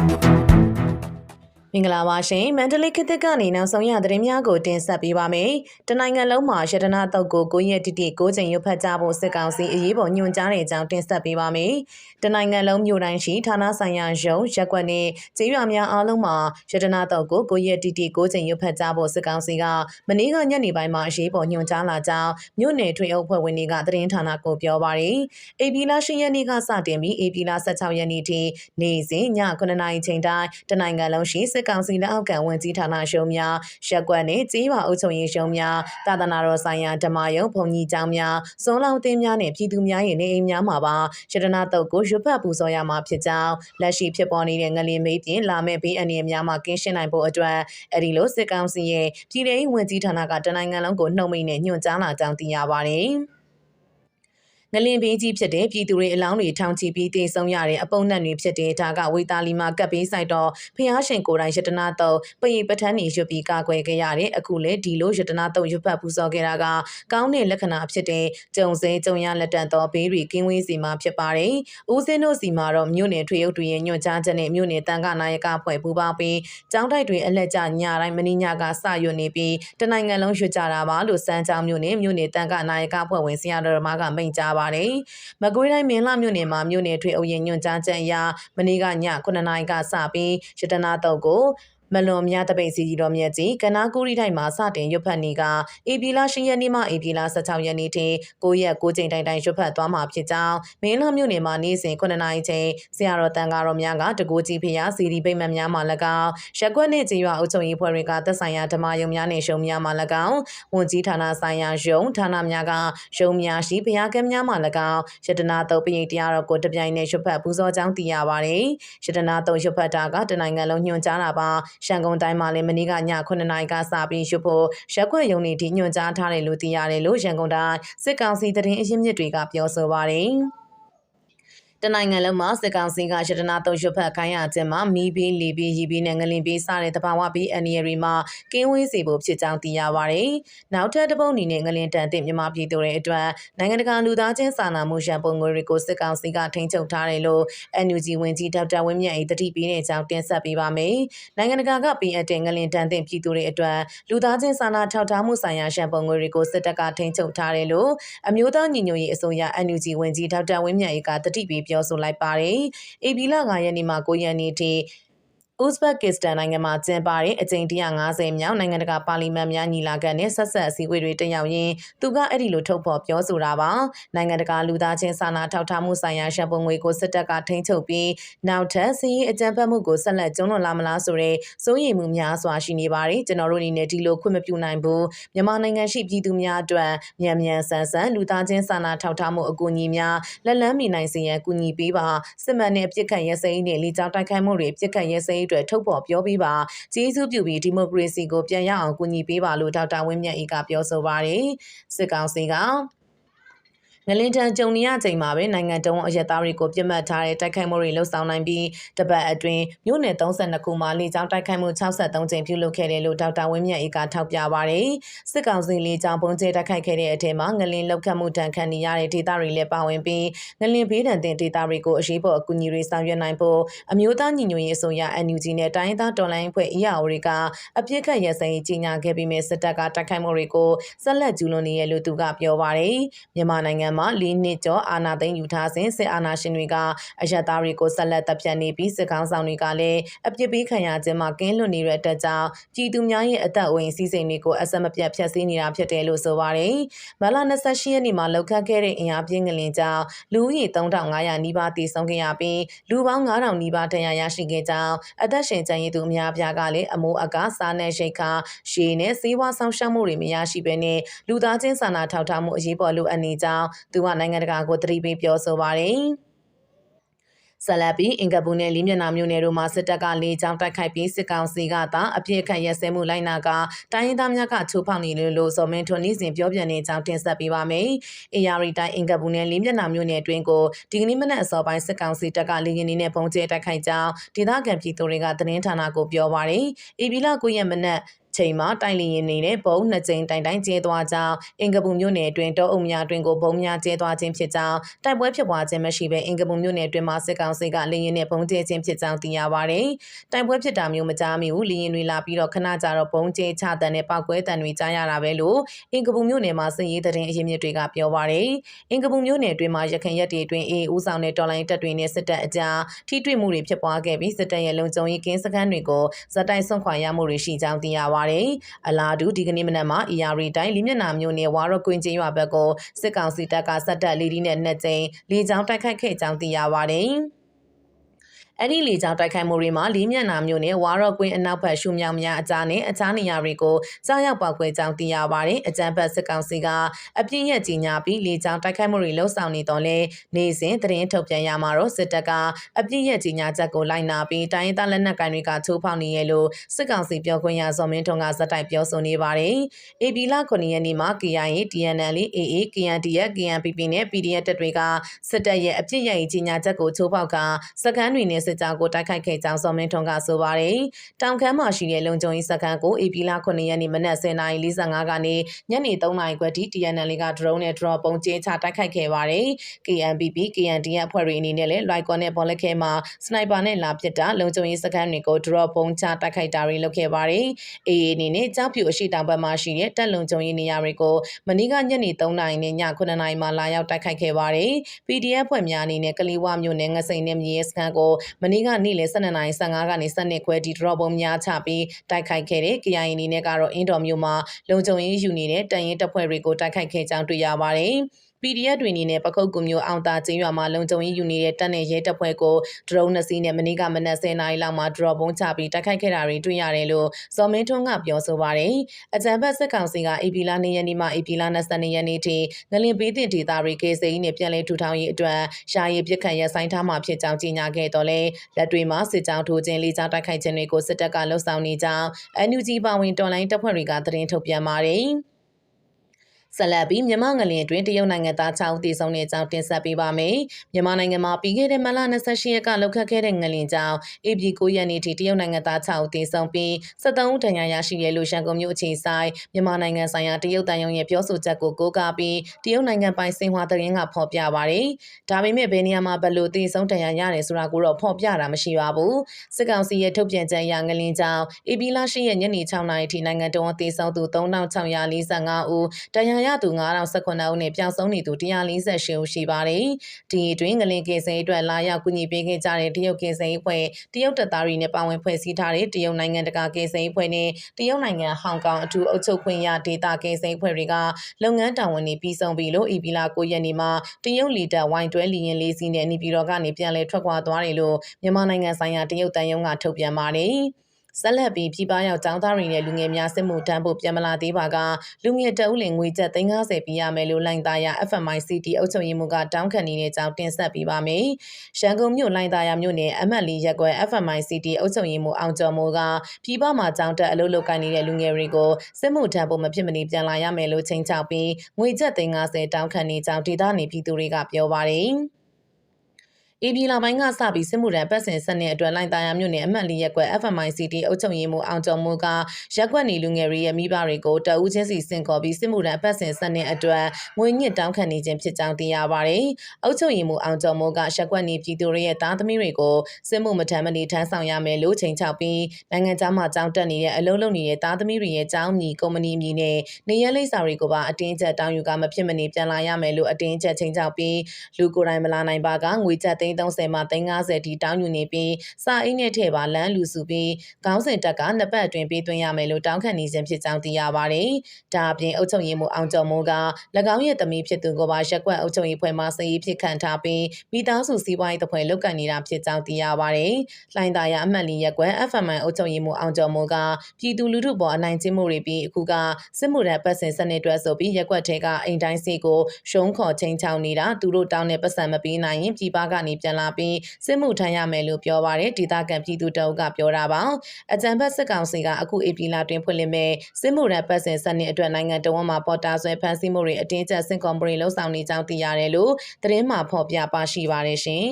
Thank you. မင်္ဂလာပါရှင်မန္တလေးခေတ်သစ်ကနေနောက်ဆုံးရသတင်းများကိုတင်ဆက်ပေးပါမယ်။တနိုင်ငံလုံးမှာရတနာတုတ်ကိုကိုရက်တိတိကိုချိန်ရွတ်ဖတ်ကြဖို့စစ်ကောင်စီအရေးပေါ်ညွှန်ကြားတဲ့အကြောင်းတင်ဆက်ပေးပါမယ်။တနိုင်ငံလုံးမြို့တိုင်းရှိဌာနဆိုင်ရာရုံးရက်ကွက်နဲ့ကျေးရွာများအားလုံးမှာရတနာတုတ်ကိုကိုရက်တိတိကိုချိန်ရွတ်ဖတ်ကြဖို့စစ်ကောင်စီကမနေ့ကညနေပိုင်းမှာအရေးပေါ်ညွှန်ကြားလာကြောင်းမြို့နယ်ထွေအုပ်ဖွဲ့ဝင်တွေကသတင်းဌာနကိုပြောပါရယ်။ AB လ10ရက်နေ့ကစတင်ပြီး AB လ16ရက်နေ့ထိနေ့စဉ်ည9:00နာရီချိန်တိုင်းတနိုင်ငံလုံးရှိစစ်ကောင်စီလက်အောက်ကဝန်ကြီးဌာနရှုံးများရက်ကွက်နှင့်ကြေးပါအုပ်ချုပ်ရေးရှုံးများတာသနာတော်ဆိုင်ရာဓမ္မယုံဘုံကြီးကျောင်းများစုံလောင်သင်းများနှင့်ပြည်သူများ၏နေအိမ်များမှာပါရတနာတုတ်ကိုရွတ်ဖတ်ပူဇော်ရမှာဖြစ်ကြောင်းလက်ရှိဖြစ်ပေါ်နေတဲ့ငလင်မေးပြင်လာမယ့်ဘေးအန္တရာယ်များမှာကင်းရှင်းနိုင်ဖို့အတွက်အဲ့ဒီလိုစစ်ကောင်စီရဲ့ပြည်ထောင်ဝန်ကြီးဌာနကတနိုင်ငံလုံးကိုနှုတ်မိတ်နဲ့ညွှန်ကြားလာကြောင်းသိရပါတယ်။ ငလင်ဘေးကြီးဖြစ်တဲ့ပြည်သူတွေအလောင်းတွေထောင်ချီပြီးတေဆုံးရတဲ့အပုံနဲ့တွေဖြစ်တဲ့ဒါကဝေတာလီမှာကပ်ပေးဆိုင်တော့ဖျားရှင်ကိုယ်တိုင်ရတနာတော့ပရိပဋ္ဌာန်းနေရွတ်ပြီးကာကွယ်ခဲ့ရတဲ့အခုလေဒီလိုရတနာတော့ရွတ်ဖတ်ပူဇော်ခဲ့တာကကောင်းတဲ့လက္ခဏာဖြစ်တဲ့ကြုံစဲကြုံရလက်တန်သောဘေးတွေကင်းဝေးစီမှာဖြစ်ပါတယ်။ဦးစင်းတို့စီမှာတော့မြို့နယ်ထွေအုပ်တွေရဲ့ညွှန်ကြားချက်နဲ့မြို့နယ်တန်ခနာယကဖွဲ့ပူးပေါင်းပြီးကျောင်းတိုက်တွေအလက်ကျညတိုင်းမင်းညကစရွတ်နေပြီးတနိုင်ငံလုံးရွတ်ကြတာပါလို့စမ်းချောင်းမြို့နယ်မြို့နယ်တန်ခနာယကဖွဲ့ဝင်ဆရာတော်မကမိန့်ကြားပါတယ်။မကွေးတိုင်းမင်းလှမြို့နယ်မှာမြို့နယ်ထွေအုပ်ရင်ညွှန်ကြားချက်အရမနေ့ကည9နာရီကစပြီးရတနာတုတ်ကို မလွန်မြတပိတ်စီကြီးတော်မြတ်ကြီးကနာကူရီတိုင်းမှာစတင်ရွတ်ဖတ်နေကအေပီလာ10ရက်နေ့မှအေပီလာ16ရက်နေ့ထိ9ရက်9ချိန်တိုင်တိုင်ရွတ်ဖတ်သွားမှာဖြစ်ကြောင်းမင်းလာမြို့နယ်မှာနေ့စဉ်9နာရီချိန်ဆရာတော်တန်ဃာတော်များကတကူကြီးဖျားစီဒီပိတ်မှတ်များမှာ၎င်းရက်ကွက်နှင့်ကြေးရွာအုပ်ချုပ်ရေးဖွဲ့တွေကသက်ဆိုင်ရာဓမ္မယုံများနှင့်ရှုံများမှာ၎င်းဝန်ကြီးဌာနဆိုင်ရာယုံဌာနများကယုံများရှိဖျားကမ်းများမှာ၎င်းယတနာတုတ်ပိယတရားတော်ကိုတပြိုင်နက်ရွတ်ဖတ်ပူဇော်ကြောင်းသိရပါတယ်ယတနာတုတ်ရွတ်ဖတ်တာကတနိုင်ငံလုံးညွှန်ကြားတာပါရှန်ကုန်တိုင်းမှာလည်းမနေ့ကည9နာရီကစပြီးရွတ်ဖို့ရက်ခွက်ရုံနေဒီညွှန်ကြားထားတယ်လို့သိရတယ်လို့ရန်ကုန်တိုင်းစစ်ကောင်စီသတင်းအရင်းမြစ်တွေကပြောဆိုပါတယ်။ တနိုင်ငံလုံးမှာစစ်ကောင်စီကရတနာတုံရွတ်ဖက်ခိုင်းရခြင်းမှာမီးဘေးလေဘေးရီဘေးနဲ့ငလင်ဘေးစတဲ့တဘာဝဘေးအန္တရာယ်တွေမှာကင်းဝေးစေဖို့ဖြစ်ကြောင်းသိရပါတယ်။နောက်ထပ်တစ်ပုတ်အနေနဲ့ငလင်တန်တဲ့မြန်မာပြည်သူတွေအတွက်နိုင်ငံတကာလူသားချင်းစာနာမှုရန်ပုံငွေတွေကိုစစ်ကောင်စီကထိန်းချုပ်ထားတယ်လို့ NUG ဝန်ကြီးဒေါက်တာဝင်းမြတ်၏တတိပေးတဲ့ကြောင်းတင်ဆက်ပေးပါမယ်။နိုင်ငံတကာကပေးအပ်တဲ့ငလင်တန်တဲ့ပြည်သူတွေအတွက်လူသားချင်းစာနာထောက်ထားမှုဆိုင်ရာရန်ပုံငွေတွေကိုစစ်တပ်ကထိန်းချုပ်ထားတယ်လို့အမျိုးသားညီညွတ်ရေးအစိုးရ NUG ဝန်ကြီးဒေါက်တာဝင်းမြတ်၏ကတတိပေးပြောဆိုလိုက်ပါတယ်။ AB လ9ရက်နေ့မှာ9ရက်နေ့ထိ ဥဇဘက်ကစ္စတန်နိုင်ငံမှာကျင်းပတဲ့အကြိမ်150မြောက်နိုင်ငံတကာပါလီမန်များညီလာခံနဲ့ဆက်ဆက်အစည်းအဝေးတွေတက်ရောက်ရင်းသူကအဲ့ဒီလိုထုတ်ဖော်ပြောဆိုတာပါနိုင်ငံတကာလူသားချင်းစာနာထောက်ထားမှုဆိုင်ရာရှံပုံငွေကိုစစ်တပ်ကထိန်းချုပ်ပြီးနောက်ထပ်စီးရင်အကြမ်းဖက်မှုကိုဆက်လက်ကျုံးလွန်လာမလားဆိုတဲ့စိုးရိမ်မှုများစွာရှိနေပါတယ်ကျွန်တော်တို့အနေနဲ့ဒီလိုခွင့်မပြုနိုင်ဘူးမြန်မာနိုင်ငံရှိပြည်သူများအတွက်မြန်မြန်ဆန်ဆန်လူသားချင်းစာနာထောက်ထားမှုအကူအညီများလက်လန်းမီနိုင်စေရန်ကူညီပေးပါစစ်မှန်တဲ့ပြစ်ခတ်ရဲစဲနဲ့လီကြောင်းတိုက်ခိုက်မှုတွေပြစ်ခတ်ရဲစဲအတွက်ထုတ်ဖော်ပြောပေးပါကျေးဇူးပြုပြီးဒီမိုကရေစီကိုပြန်ရအောင်ကူညီပေးပါလို့ဒေါက်တာဝင်းမြတ်အေးကပြောဆိုပါတယ်စစ်ကောင်စီက ငလင်တန်ကြုံနေရချိန်မှာပဲနိုင်ငံတုံးအရက်သားတွေကိုပြစ်မှတ်ထားတဲ့တိုက်ခိုက်မှုတွေလှုပ်ဆောင်နိုင်ပြီးတပတ်အတွင်းမြို့နယ်32ခုမှာလေကြောင်းတိုက်ခိုက်မှု63ကြိမ်ပြုလုပ်ခဲ့တယ်လို့ဒေါက်တာဝင်းမြတ်အေးကထောက်ပြပါတယ်။စစ်ကောင်စီလေကြောင်းပုံကျဲတိုက်ခိုက်ခဲ့တဲ့အထက်မှာငလင်လောက်ခတ်မှုတန်ခံနေရတဲ့ဒေသတွေလည်းပါဝင်ပြီးငလင်ဘေးဒဏ်တင်ဒေသတွေကိုအရေးပေါ်အကူအညီတွေဆောင်ရွက်နိုင်ဖို့အမျိုးသားညီညွတ်ရေးအစိုးရ NUG နဲ့တိုင်းသားတော်လိုင်းအဖွဲ့ EAO တွေကအပြစ်ခတ်ရစရေးကြီးညာခဲ့ပြီးမြစစ်တပ်ကတိုက်ခိုက်မှုတွေကိုဆက်လက်ကျူးလွန်နေရလို့သူကပြောပါတယ်။မြန်မာနိုင်ငံမှာ၄နှစ်ကျော်အာဏာသိမ်းယူထားစဉ်စစ်အာဏာရှင်တွေကအယက်သားတွေကိုဆက်လက်တပ်ဖြတ်နေပြီးစစ်ကောင်ဆောင်တွေကလည်းအပြစ်ပေးခံရခြင်းမှာကင်းလွတ်နေတဲ့အတွက်ကြောင့်ပြည်သူများရဲ့အသက်အဝင်စီးစိမ်တွေကိုအဆက်မပြတ်ဖျက်ဆီးနေတာဖြစ်တယ်လို့ဆိုပါတယ်။မလ28ရက်နေ့မှာလောက်ခတ်ခဲ့တဲ့အင်အားပြင်းကလင်ကြောင့်လူဦးရေ3500နီးပါးတည်ဆုံခဲ့ရပြီးလူပေါင်း9000နီးပါးတရားရရှိခဲ့ကြောင်းအသက်ရှင်ကျန်ရည်သူအများပြားကလည်းအမိုးအကားစားနယ်ရှိတ်ခါရှည်နဲ့စေဝါဆောင်ရှောက်မှုတွေမရရှိဘဲနဲ့လူသားချင်းစာနာထောက်ထားမှုအရေးပေါ်လိုအပ်နေကြောင်းသူကနိုင်ငံတကာကိုသတိပေးပြောဆိုပါတယ်။ဆလပ်ပြီးအင်ကပူနယ်လီမျက်နှာမြို့နယ်တို့မှာစစ်တပ်ကလေကြောင်းတိုက်ခိုက်ပြီးစစ်ကောင်စီကသာအပြစ်ခတ်ရဲစဲမှုလိုက်နာကတိုင်းရင်းသားများကချိုးဖောက်နေလို့လို့စော်မင်းထွန်းနေစဉ်ပြောပြနေကြောင်းတင်ဆက်ပေးပါမယ်။အေယာရီတိုင်းအင်ကပူနယ်လီမျက်နှာမြို့နယ်အတွင်းကိုဒီကနေ့မနက်အစောပိုင်းစစ်ကောင်စီတပ်ကလေရင်နေနဲ့ပုံကျဲတိုက်ခိုက်ကြောင်းဒေသခံပြည်သူတွေကသတင်းဌာနကိုပြောပါရယ်။အေဘီလာ9ရက်မနက် ချိန်မှာတိုင်လီရင်နေနဲ့ဘုံနှစ်ကြိမ်တိုင်တိုင်ကျဲသွားကြောင်းအင်ကပူမြို့နယ်အတွင်းတောအုံများအတွင်းကိုဘုံများကျဲသွားခြင်းဖြစ်ကြောင်းတိုက်ပွဲဖြစ်ပွားခြင်းမရှိဘဲအင်ကပူမြို့နယ်အတွင်းမှာစစ်ကောင်စီကလေရင်နဲ့ဘုံကျဲခြင်းဖြစ်ကြောင်းသိရပါတယ်။တိုက်ပွဲဖြစ်တာမျိုးမကြားမိဘူးလေရင်တွေလာပြီးတော့ခဏကြာတော့ဘုံကျဲချတဲ့နဲ့ပောက်ကွဲတံတွေကြားရတာပဲလို့အင်ကပူမြို့နယ်မှာစစ်ရေးသတင်းအရင်းမြစ်တွေကပြောပါတယ်။အင်ကပူမြို့နယ်အတွင်းမှာရခိုင်ရက်တွေအတွင်းအေးဦးဆောင်တဲ့တော်လိုင်းတပ်တွေနဲ့စစ်တပ်အကြားထိတွေ့မှုတွေဖြစ်ပွားခဲ့ပြီးစစ်တပ်ရဲ့လုံခြုံရေးကင်းစခန်းတွေကိုဇက်တိုက်ဆွန့်ခွာရမှုတွေရှိကြောင်းသိရပါတယ်။အလားတူဒီကနေ့မနက်မှာ ERD တိုင်းလိမျက်နာမြို့နယ်ဝါရော့ကွင်းချင်းရွာဘက်ကိုစစ်ကောင်စီတပ်ကစက်တပ်လေးဒီနဲ့နှစ်ကြိမ်လေကြောင်းတိုက်ခိုက်ခဲ့ကြောင်းသိရပါတယ်။ အဲ့ဒီလေကြောင်းတိုက်ခိုက်မှုတွေမှာလေးမျက်နှာမျိုးနဲ့ဝါရော့ကွင်းအနောက်ဘက်ရှုမြောင်များအကြားနဲ့အခြားနေရာတွေကိုကြားရောက်ပေါက်ကွဲကြောင်းသိရပါတယ်။အကြံဖတ်စစ်ကောင်စီကအပြင်းရက်ကြီးညာပြီးလေကြောင်းတိုက်ခိုက်မှုတွေလှုံ့ဆော်နေတော့လဲနေစဉ်သတင်းထုတ်ပြန်ရမှာတော့စစ်တပ်ကအပြင်းရက်ကြီးညာချက်ကိုလိုက်နာပြီးတိုင်းရင်းသားလက်နက်ကိုင်တွေကချိုးဖောက်နေရလို့စစ်ကောင်စီပြောခွင့်ရဇော်မင်းထွန်းကဇက်တိုက်ပြောဆိုနေပါတယ်။ AB လ9ရက်နေ့မှာ KIA, TNL, AA, KNDF, KNPP နဲ့ PDF တပ်တွေကစစ်တပ်ရဲ့အပြစ်ရကြီးညာချက်ကိုချိုးဖောက်ကစကန်းတွေနဲ့စစ်ကြောင်းကိုတိုက်ခိုက်ခဲ့ကြောင်းစော်မင်းထွန်းကဆိုပါတယ်။တောင်ခမ်းမှာရှိတဲ့လုံခြုံရေးစခန်းကို AP လ9ရက်နေ့မနက်10:45ကနေညနေ3:00နာရီခွဲထိ TNL က drone နဲ့ drone ပုံကျဲချတိုက်ခိုက်ခဲ့ပါတယ်။ KNPP, KNDF အဖွဲ့တွေအနေနဲ့လည်းလိုက်ကွန်နဲ့ဘောလက်ခဲမှာစနိုက်ပါနဲ့လာပစ်တာလုံခြုံရေးစခန်းတွေကို drone ပုံချတိုက်ခိုက်တာတွေလုပ်ခဲ့ပါတယ်။ AA အနေနဲ့ကြောက်ဖြူအရှိတောင်ဘက်မှာရှိတဲ့တပ်လုံခြုံရေးနေရာတွေကိုမနေ့ကညနေ3:00နာရီနဲ့ည9:00နာရီမှာလာရောက်တိုက်ခိုက်ခဲ့ပါတယ်။ PDF ဖွဲ့များအနေနဲ့ကလေးဝမြို့နယ်ငစိန်နဲ့မြေစခန်းကိုမနေ့ကနေ့လယ်12:55ကနေ12ခွဲဒီဒရော့ဘုံများချပြီးတိုက်ခိုက်ခဲ့တဲ့ KIA အနေနဲ့ကတော့အင်းတော်မြို့မှာလုံခြုံရေးယူနေတဲ့တန်ရင်တပ်ဖွဲ့တွေကိုတိုက်ခိုက်ခဲ့ကြောင်းတွေ့ရပါတယ်။ PDF တွေအနေနဲ့ပခုတ်ကူမျိုးအောင်တာကျင်းရွာမှာလုံခြုံရေးယူနေတဲ့တပ်နဲ့ရဲတပ်ဖွဲ့ကိုဒရုန်းနှစ်စီးနဲ့မနေ့ကမနက်10:00နာရီလောက်မှာဒရော့ဘုံချပြီးတိုက်ခိုက်ခဲ့တာတွေတွေ့ရတယ်လို့ဇော်မင်းထွန်းကပြောဆိုပါတယ်။အကြံဖက်စစ်ကောင်စီက AP လ2ရက်နေ့မှ AP လ22ရက်နေ့ထိငလင်ပေးတင်ဒေသတွေကေစိနဲ့ပြည်လဲထူထောင်ရေးအတွက်ရှားရည်ပြစ်ခတ်ရဆိုင်ထားမှာဖြစ်ကြောင်းကြေညာခဲ့တော့လဲလက်တွေမှာစစ်ကြောင်းထိုးခြင်းလေးကြောင်းတိုက်ခိုက်ခြင်းတွေကိုစစ်တပ်ကလှုံ့ဆော်နေကြောင်း NUG ပါဝင်တော်လိုင်းတပ်ဖွဲ့တွေကသတင်းထုတ်ပြန်ပါတယ်။ ဆက်လက်ပြီးမြန်မာငလင်အတွင်းတရုတ်နိုင်ငံသား6ဦးသေဆုံးတဲ့အကြောင်းတင်ဆက်ပေးပါမယ်။မြန်မာနိုင်ငံမှာပြီးခဲ့တဲ့မလ28ရက်ကလှုပ်ခတ်ခဲ့တဲ့ငလင်ကြောင့် AB 9ရက်နေ့ထိတရုတ်နိုင်ငံသား6ဦးသေဆုံးပြီး73ဦးဒဏ်ရာရရှိရလို့ရှန်ကုန်မြို့အခြေဆိုင်မြန်မာနိုင်ငံဆိုင်ရာတရုတ်တန်ယုံရဲ့ပြောဆိုချက်ကိုကိုးကားပြီးတရုတ်နိုင်ငံပိုင်စင်ဟွာသတင်းကဖော်ပြပါတယ်။ဒါပေမဲ့ဘယ်နေရာမှာဘယ်လိုသေဆုံးဒဏ်ရာရတယ်ဆိုတာကိုတော့ဖော်ပြတာမရှိပါဘူး။စစ်ကောင်စီရဲ့ထုတ်ပြန်ချက်အရငလင်ကြောင့် AB လ10ရက်ညနေ6နာရီထိနိုင်ငံတော်သေဆုံးသူ3645ဦးဒဏ်ရာရသူ9019ဦးနဲ့ပျောက်ဆုံးနေသူ148ဦးရှိပါတယ်။ဒီအတွင်းငလင်ကင်စင်အတွက်လာရောက်ကူညီပေးခဲ့ကြတဲ့တရုတ်ကင်စင်အဖွဲ့တရုတ်တပ်သားတွေနဲ့ပါဝင်ဖွဲ့စည်းထားတဲ့တရုတ်နိုင်ငံတကာကင်စင်အဖွဲ့နဲ့တရုတ်နိုင်ငံဟောင်ကောင်အထူးအုပ်ချုပ်ခွင့်ရဒေသကင်စင်အဖွဲ့တွေကလုပ်ငန်းတာဝန်တွေပြီးဆုံးပြီလို့အီပီလာ9ရက်နေ့မှာတရုတ်လီဒါဝိုင်တွဲလီရင်လေးစီးနဲ့နေပြည်တော်ကနေပြန်လည်ထွက်ခွာသွားတယ်လို့မြန်မာနိုင်ငံဆိုင်ရာတရုတ်တန်ယုံကထုတ်ပြန်ပါတယ်။ ဆက်လက်ပြီးပြည်ပရောက်ចောင်းသားတွေနဲ့လူငယ်များစစ်မှုထမ်းဖို့ပြန်မလာသေးပါကလူငယ်တအုပ်လင်ငွေကျပ်350ပြရမယ်လို့လိုင်သားရ FMICT အုပ်ချုပ်ရေးမှူးကတောင်းခံနေတဲ့အကြောင်းတင်ဆက်ပေးပါမယ်။ရန်ကုန်မြို့လိုင်သားရမြို့နယ်အမှတ်လေးရပ်ကွက် FMICT အုပ်ချုပ်ရေးမှူးအောင်ကျော်မိုးကပြည်ပမှာចောင်းတက်အလုပ်လုပ်ကိုင်နေတဲ့လူငယ်တွေကိုစစ်မှုထမ်းဖို့မဖြစ်မနေပြန်လာရမယ်လို့ချိန်ချောက်ပြီးငွေကျပ်350တောင်းခံနေကြောင်းဒေသနေပြည်သူတွေကပြောပါတယ်။ အေပြည်လာပိုင်းကစပြီးစစ်မှုထမ်းပတ်စဉ်စနစ်အတွက်လိုင်တာယာမြို့နယ်အမှတ်လေးရက်ကွက် FMICT အုပ်ချုပ်ရေးမှူးအောင်ကျော်မိုးကရက်ကွက်နေလူငယ်တွေရဲ့မိဘတွေကိုတအူးချင်းစီစင်ခေါ်ပြီးစစ်မှုထမ်းပတ်စဉ်စနစ်အတွက်ငွေညစ်တောင်းခံနေခြင်းဖြစ်ကြောင်းသိရပါတယ်။အုပ်ချုပ်ရေးမှူးအောင်ကျော်မိုးကရက်ကွက်နေပြည်သူတွေရဲ့သားသမီးတွေကိုစစ်မှုမထမ်းမနေထမ်းဆောင်ရမယ်လို့ချိန်ချောက်ပြီးနိုင်ငံသားမှကြောင်းတက်နေတဲ့အလုံးလုံးနေတဲ့သားသမီးတွေရဲ့ကြောင်းမြီကုမ္ပဏီမြီနဲ့နေရလိပ်စာတွေကိုပါအတင်းကျပ်တောင်းယူကမဖြစ်မနေပြန်လာရမယ်လို့အတင်းကျပ်ချိန်ချောက်ပြီးလူကိုယ်တိုင်မလာနိုင်ပါကငွေကျပ်သိန်း30မှ350ထိတောင်းယူနေပြီးစာအိတ်နဲ့ထည့်ပါလမ်းလူစုပြီးခေါင်းစဉ်တက်ကနှစ်ပတ်အတွင်းပေးသွင်းရမယ်လို့တောင်းခံနေခြင်းဖြစ်ကြောင်းသိရပါတယ်။ဒါအပြင်အုပ်ချုပ်ရေးမှူးအောင်ကျော်မိုးက၎င်းရဲ့သမီးဖြစ်သူကိုပါရက်ကွက်အုပ်ချုပ်ရေးဖွဲ့မှစည်ဖြစ်ခံထားပြီးမိသားစုစီးပွားရေးတပ်ဖွဲ့လုပ်ကိုင်နေတာဖြစ်ကြောင်းသိရပါတယ်။လိုင်းသားရအမှတ်လေးရက်ကွက် FMI အုပ်ချုပ်ရေးမှူးအောင်ကျော်မိုးကပြည်သူလူထုပေါ်အနိုင်ကျင့်မှုတွေပြီးအခုကစစ်မှုထမ်းပတ်စင်စနစ်အတွက်ဆိုပြီးရက်ကွက်ထဲကအိမ်တိုင်းစီကိုရှုံးခေါ်ချင်းချောင်းနေတာသူတို့တောင်းတဲ့ပတ်စံမပေးနိုင်ရင်ပြည်ပကနေပြန်လာပြီးစစ်မှုထမ်းရမယ်လို့ပြောပါတယ်ဒေသခံပြည်သူတအုပ်ကပြောတာပါအကြံဖက်စစ်ကောင်စီကအခုဧပြီလတွင်ဖွင့်လှစ်မဲ့စစ်မှုထမ်းပတ်စဉ်စနစ်အတွက်နိုင်ငံတော်မှာပေါ်တာဆွဲဖမ်းဆီးမှုတွေအတင်းကျပ်စင်ကွန်ပရီလှုပ်ဆောင်နေကြောင်းသိရတယ်လို့သတင်းမှာဖော်ပြပါရှိပါတယ်ရှင်